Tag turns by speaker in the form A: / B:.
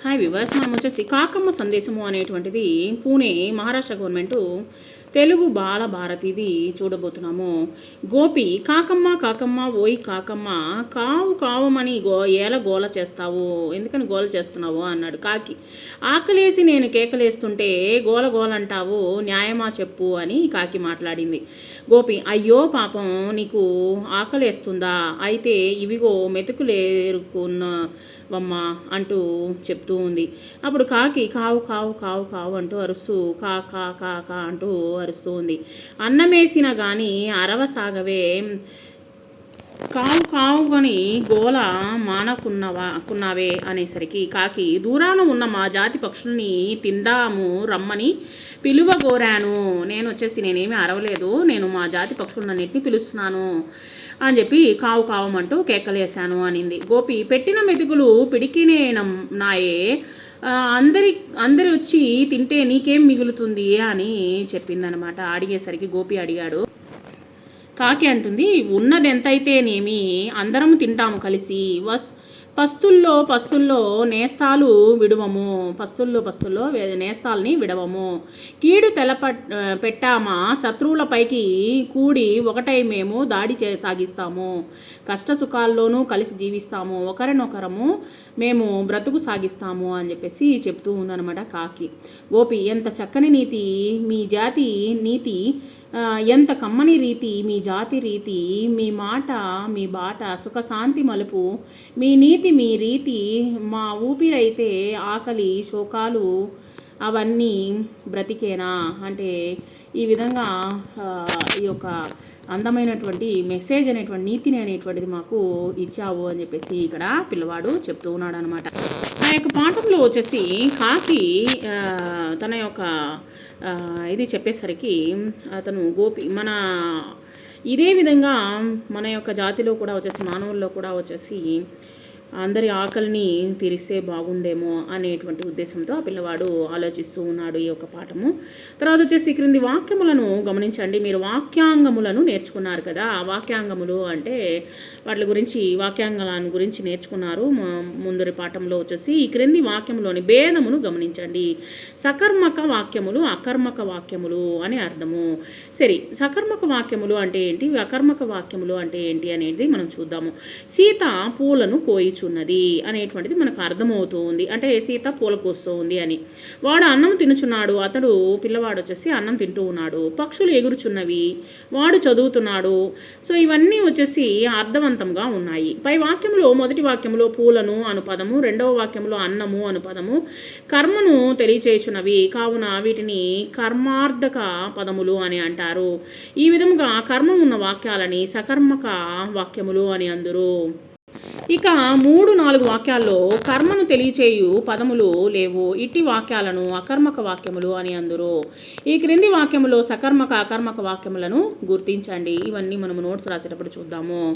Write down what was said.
A: Hi viewers మనం వచ్చేసి కాకమ్మ సందేశము అనేటువంటిది పూణే మహారాష్ట్ర గవర్నమెంట్ తెలుగు బాలభారతిది చూడబోతున్నాము. గోపి కాకమ్మ కాకమ్మ ఓయ్ కాకమ్మ కావు కావమని గో ఏల గోల చేస్తావు? ఎందుకని గోల చేస్తున్నావు? అన్నాడు కాకి. ఆకలేసి నేను కేకలేస్తుంటే గోల గోల అంటావు న్యాయమా చెప్పు అని కాకి మాట్లాడింది. గోపి అయ్యో పాపం నీకు ఆకలేస్తుందా? అయితే ఇవిగో మెతుకులేరుకున్నవమ్మ అంటూ చెప్తూ ఉంది. అప్పుడు కాకి కావు కావు కావు కావు అంటూ అరుస్తూ కా కా కా కా అంటూ అరుస్తూ ఉంది అన్నమేసిన కానీ అరవసాగవే కావు కావుకొని గోల మానకున్నవా కున్నావే అనేసరికి కాకి దూరాన ఉన్న మా జాతి పక్షుల్ని తిందాము రమ్మని పిలువగోరాను. నేను వచ్చేసి నేనేమి అరవలేదు నేను మా జాతి పక్షులన్నింటినీ పిలుస్తున్నాను అని చెప్పి కావు కావమంటూ కేకలేశాను అనింది. గోపి పెట్టిన మెతుకులు పిడికినే నాయే అందరి అందరి వచ్చి తింటే నీకేం మిగులుతుంది అని చెప్పిందనమాట అడిగేసరికి గోపి అడిగాడు. కాకి అంటుంది ఉన్నది ఎంతైతేనేమి అందరం తింటాము కలిసి. వస్ పస్తుల్లో పస్తుల్లో నేస్తాలు విడువము. పస్తుల్లో పస్తుల్లో నేస్తాల్ని విడవము. కీడు తెలప పెట్టామా? శత్రువులపైకి కూడి ఒకటై మేము దాడి చే సాగిస్తాము. కష్ట సుఖాల్లోనూ కలిసి జీవిస్తాము. ఒకరినొకరము మేము బ్రతుకు సాగిస్తాము అని చెప్పేసి చెప్తూ ఉందన్నమాట కాకి. గోపి ఎంత చక్కని నీతి. మీ జాతి నీతి ఎంత కమ్మని రీతి మీ జాతి రీతి మీ మాట మీ బాట సుఖశాంతి మలుపు మీ నీతి మీ రీతి మా ఊపిరైతే ఆకలి శోకాలు అవన్నీ బ్రతికేనా? అంటే ఈ విధంగా ఈ యొక్క అందమైనటువంటి మెసేజ్ అనేటువంటి నీతిని అనేటువంటిది మాకు ఇచ్చావు అని చెప్పేసి ఇక్కడ పిల్లవాడు చెప్తూ ఉన్నాడు అనమాట ఆ యొక్క పాఠంలో వచ్చేసి కాకి తన యొక్క ఇది చెప్పేసరికి అతను గోపి మన ఇదే విధంగా మన యొక్క జాతిలో కూడా వచ్చేసి మానవుల్లో కూడా వచ్చేసి అందరి ఆకలిని తీరిస్తే బాగుండేమో అనేటువంటి ఉద్దేశంతో ఆ పిల్లవాడు ఆలోచిస్తూ ఉన్నాడు ఈ యొక్క పాఠము. తర్వాత వచ్చేసి క్రింది వాక్యములను గమనించండి. మీరు వాక్యాంగములను నేర్చుకున్నారు కదా ఆ వాక్యాంగములు అంటే వాటి గురించి వాక్యాంగాలను గురించి నేర్చుకున్నారు. ముందరి పాఠంలో వచ్చేసి ఈ క్రింది వాక్యములోని భేదమును గమనించండి. సకర్మక వాక్యములు అకర్మక వాక్యములు అని అర్థము. సరే సకర్మక వాక్యములు అంటే ఏంటి? అకర్మక వాక్యములు అంటే ఏంటి అనేది మనం చూద్దాము. సీత పూలను కోయిచున్నది అనేటువంటిది మనకు అర్థమవుతుంది. అంటే సీత పూల కోస్తూ ఉంది అని. వాడు అన్నం తినుచున్నాడు అతడు పిల్లవాడు వచ్చేసి అన్నం తింటూ ఉన్నాడు. పక్షులు ఎగురుచున్నవి వాడు చదువుతున్నాడు. సో ఇవన్నీ వచ్చేసి అర్థవంతంగా ఉన్నాయి. పై వాక్యంలో మొదటి వాక్యంలో పూలను అను పదము రెండవ వాక్యంలో అన్నము అను పదము కర్మను తెలియచేయుచున్నవి. కావున వీటిని కర్మార్థక పదములు అని అంటారు. ఈ విధముగా కర్మ ఉన్న వాక్యాలని సకర్మక వాక్యములు అని అందరూ. ఇక మూడు నాలుగు వాక్యాల్లో కర్మను తెలియచేయు పదములు లేవు. ఇట్టి వాక్యాలను అకర్మక వాక్యములు అని అందరు. ఈ క్రింది వాక్యములో సకర్మక అకర్మక వాక్యములను గుర్తించండి. ఇవన్నీ మనము నోట్స్ రాసేటప్పుడు చూద్దాము.